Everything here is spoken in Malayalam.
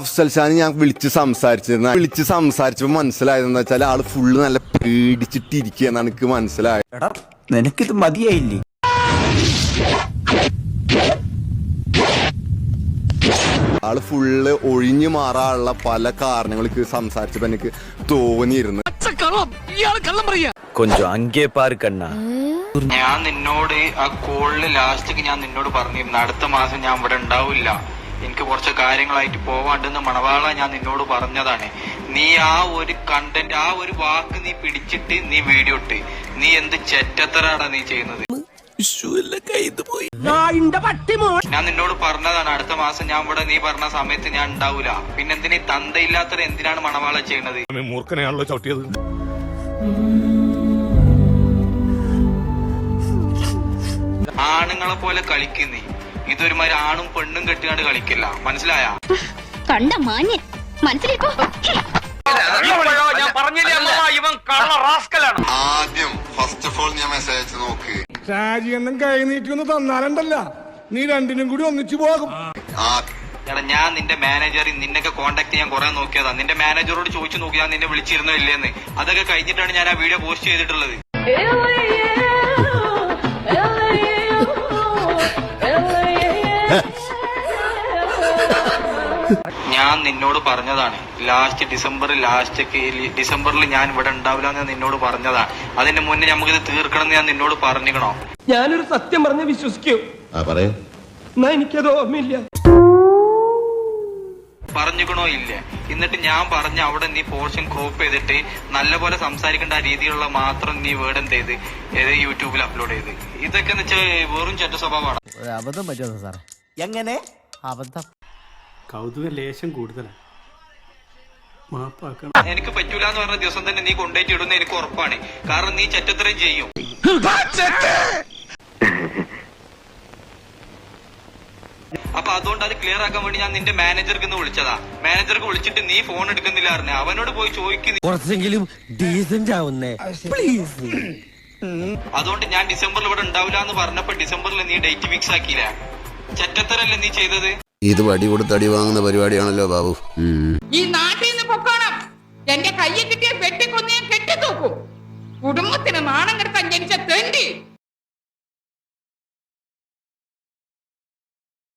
അഫ്സൽ ഷാൻ ഞാൻ വിളിച്ച് സംസാരിച്ചിരുന്ന വിളിച്ച് സംസാരിച്ചപ്പോൾ മനസ്സിലായതെന്ന് വെച്ചാൽ ആൾ ഫുള്ള് നല്ല പേടിച്ചിട്ടിരിക്കുകയെന്നാണ് എനിക്ക് മനസ്സിലായത്. എടാ നിനക്കിത് മതിയായില്ലേ? ആൾ ഫുള്ള് ഒഴിഞ്ഞു മാറാനുള്ള പല കാരണങ്ങൾക്ക് സംസാരിച്ചപ്പോ എനിക്ക് തോന്നിയിരുന്നു. കൊഞ്ചം അങ്കേ പാറ് കണ്ണാ. ഞാൻ നിന്നോട് ആ കോളിൽ ലാസ്റ്റ് ഞാൻ നിന്നോട് പറഞ്ഞിരുന്നു. അടുത്ത മാസം ഞാൻ ഇവിടെ ഉണ്ടാവില്ല. എനിക്ക് കുറച്ച് കാര്യങ്ങളായിട്ട് പോവാണ്ടെന്ന് മണവാള ഞാൻ നിന്നോട് പറഞ്ഞതാണ്. നീ ആ ഒരു കണ്ടന്റ് ആ ഒരു വാക്ക് നീ പിടിച്ചിട്ട് നീ വീഡിയോ ഇട്ട്. നീ എന്ത് ചെറ്റത്തരാടാ നീ ചെയ്യുന്നത്? ഞാൻ നിന്നോട് പറഞ്ഞതാണ് അടുത്ത മാസം ഞാൻ ഇവിടെ നീ പറഞ്ഞ സമയത്ത് ഞാൻ ഉണ്ടാവൂല. പിന്നെന്തിനീ തന്തയില്ലാത്തത് എന്തിനാണ് മണവാള ചെയ്യണത്? മൂർഖനെയാണല്ലോ ചവിട്ടിയത്. ആണുങ്ങളെ പോലെ കളിക്കുന്നേ ഇതൊരുമാതിരി ആണും പെണ്ണും കെട്ടിയാണ്ട് കളിക്കില്ല. മനസ്സിലായ? കണ്ട മാന്യൻ. മനസ്സിലേക്കോ ഞാൻ പറഞ്ഞില്ലേ ഇവൻ കള്ള റാസ്കലാണ്. ആദ്യം ഫസ്റ്റ് ഓഫ് ഓൾ ഞാൻ മെസ്സേജ് അയച്ചു നോക്ക് രാജിയെന്നും കൈ നീട്ടി ഒന്ന് തന്നാലുണ്ടല്ല. നീ രണ്ടിനും കൂടി ഒന്നിച്ചു പോകും. എടാ ഞാൻ നിന്റെ മാനേജർ നിന്നൊക്കെ കോണ്ടാക്ട് ചെയ്യാൻ കുറെ നോക്കിയതാ. നിന്റെ മാനേജറോട് ചോദിച്ചു നോക്കിയാ നിന്നെ വിളിച്ചിരുന്നില്ലേന്ന് അതൊക്കെ കഴിഞ്ഞിട്ടാണ് ഞാൻ ആ വീഡിയോ പോസ്റ്റ് ചെയ്തിട്ടുള്ളത്. ഞാൻ നിന്നോട് പറഞ്ഞതാണ്. ലാസ്റ്റ് ഡിസംബർ ലാസ്റ്റ് ഡിസംബറിൽ ഞാൻ ഇവിടെ ഉണ്ടാവില്ല എന്ന് നിന്നോട് പറഞ്ഞതാണ്. അതിന്റെ മുന്നേ നമുക്ക് ഇത് തീർക്കണം എന്ന് ഞാൻ നിന്നോട് പറഞ്ഞിക്കണോ ഞാനൊരു സത്യം പറഞ്ഞ് വിശ്വസിക്കൂ. എന്നാ എനിക്കത് ഓർമ്മയില്ല. പറഞ്ഞിക്കണോ ഇല്ല. എന്നിട്ട് ഞാൻ പറഞ്ഞ അവിടെ നീ പോർഷൻ ക്രോപ്പ് ചെയ്തിട്ട് നല്ലപോലെ സംസാരിക്കേണ്ട രീതിയിലുള്ള മാത്രം നീ വേർഡ് എന്ത് ചെയ്ത്? ഏത് യൂട്യൂബിൽ അപ്ലോഡ് ചെയ്ത്? ഇതൊക്കെ എന്ന് വെച്ചാൽ വെറും ചെറ്റ സ്വഭാവമാണ് അബദ്ധം പറ്റുന്നത് സാറേ. എങ്ങനെ? അബദ്ധം. കൗതുക ലേശം കൂടുതലാണ് മാപ്പാക്കണം. എനിക്ക് പറ്റൂല എന്ന് പറഞ്ഞ ദിവസം തന്നെ നീ കൊണ്ടേറ്റ് ഇടുന്ന എനിക്ക് ഉറപ്പാണ്. കാരണം നീ ചറ്റത്രയും ചെയ്യും. അപ്പൊ അതുകൊണ്ട് അത് ക്ലിയർ ആക്കാൻ വേണ്ടി ഞാൻ നിന്റെ മാനേജർക്ക് ഇന്ന് വിളിച്ചതാ. മാനേജർക്ക് വിളിച്ചിട്ട് നീ ഫോൺ എടുക്കുന്നില്ല അറിഞ്ഞ അവനോട് പോയി ചോദിക്കുന്നു കുറച്ചെങ്കിലും ഡീസന്റ് ആവുന്നേ. പ്ലീസ് അതുകൊണ്ട് ഞാൻ ഡിസംബറിൽ ഇവിടെ ഉണ്ടാവില്ല എന്ന് പറഞ്ഞപ്പോ ഡിസംബറിൽ നീ ഡേറ്റ് ഫിക്സ് ആക്കിയില്ല? ചെറ്റത്തരല്ലേ നീ ചെയ്തത്? ഇത് വടി കൊടുത്ത് അടി വാങ്ങുന്ന പരിപാടിയാണല്ലോ ബാബു. ഈ നാട്ടിൽ നിന്ന് പൊക്കോണം. എന്റെ കയ്യിൽ കിട്ടിയ വെട്ടിക്കൊന്ന് ഞാൻ കെട്ടിത്തൂക്കും. കുടുംബത്തിന് നാണം കെടുത്താൻ ജനിച്ച തെണ്ടി.